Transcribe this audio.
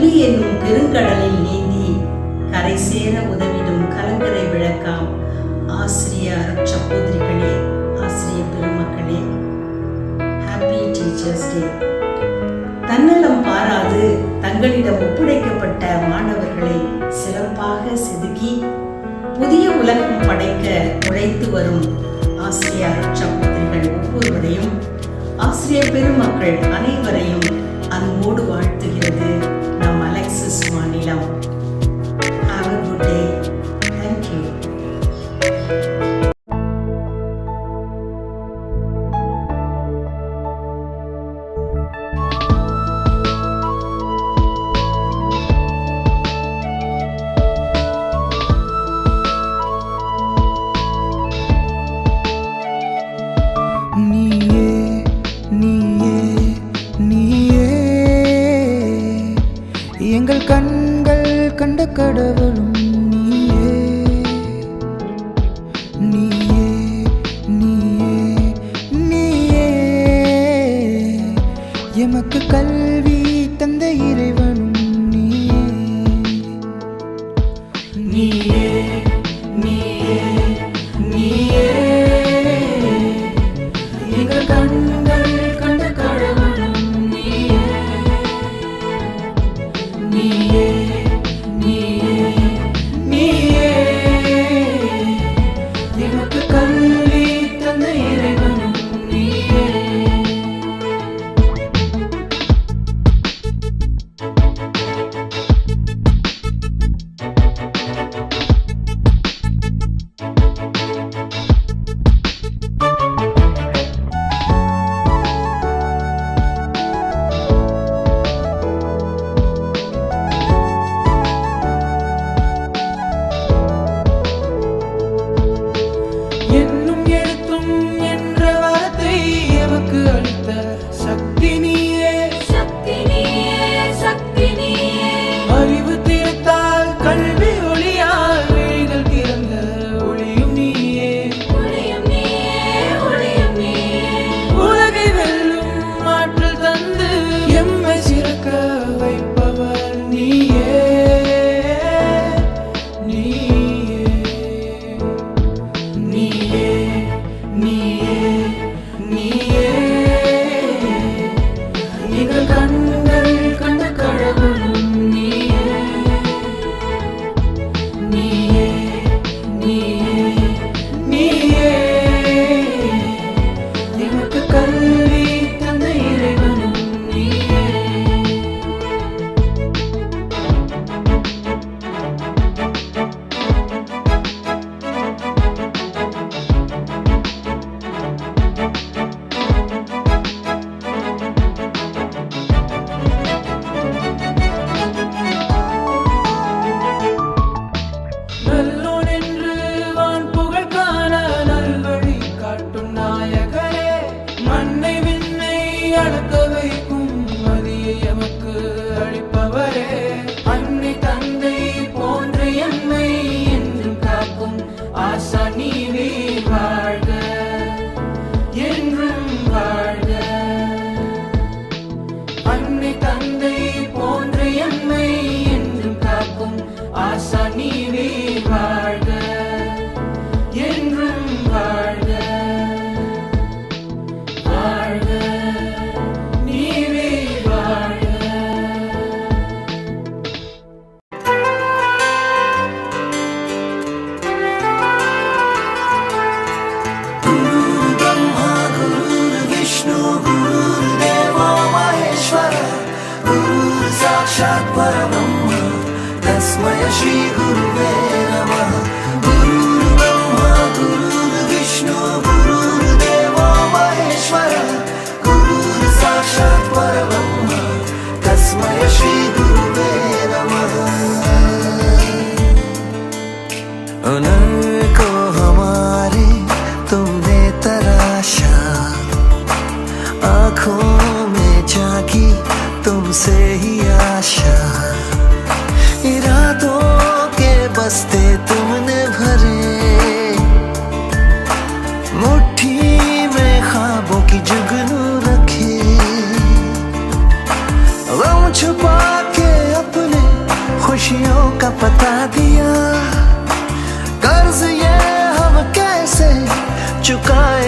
கல்வி என்னும் பெருங்கடலில் நீந்தி கரை சேர உதவிடும் கலங்கரை விளக்காம். ஆசிரிய சகோதரிகளே ஆசிரிய பெருமக்களே ஹாப்பி டீச்சர்ஸ் டே தன்னலம் பாராது தங்களிடம் ஒப்படைக்கப்பட்ட மாணவர்களை சிறப்பாக செதுக்கி புதிய உலகம் படைக்க உழைத்து வரும் ஆசிரியர் சகோதரிகள் ஒவ்வொருவரையும் ஆசிரியர் பெருமக்கள் அனைவரையும் அன்போடு வாழ்த்துகிறது. ni la U. எங்கள் கண்கள் கண்ட கடவுளும் நீயே. நீயே நீயே நீயே. எமக்கு கல்வி தந்த இறைவனும் நீயே. நீயே நீயே நீயே. எங்கள் கண் அடுத்ததை साक्षात् परब्रह्म तस्मय श्रीगुरुवे नमः चुका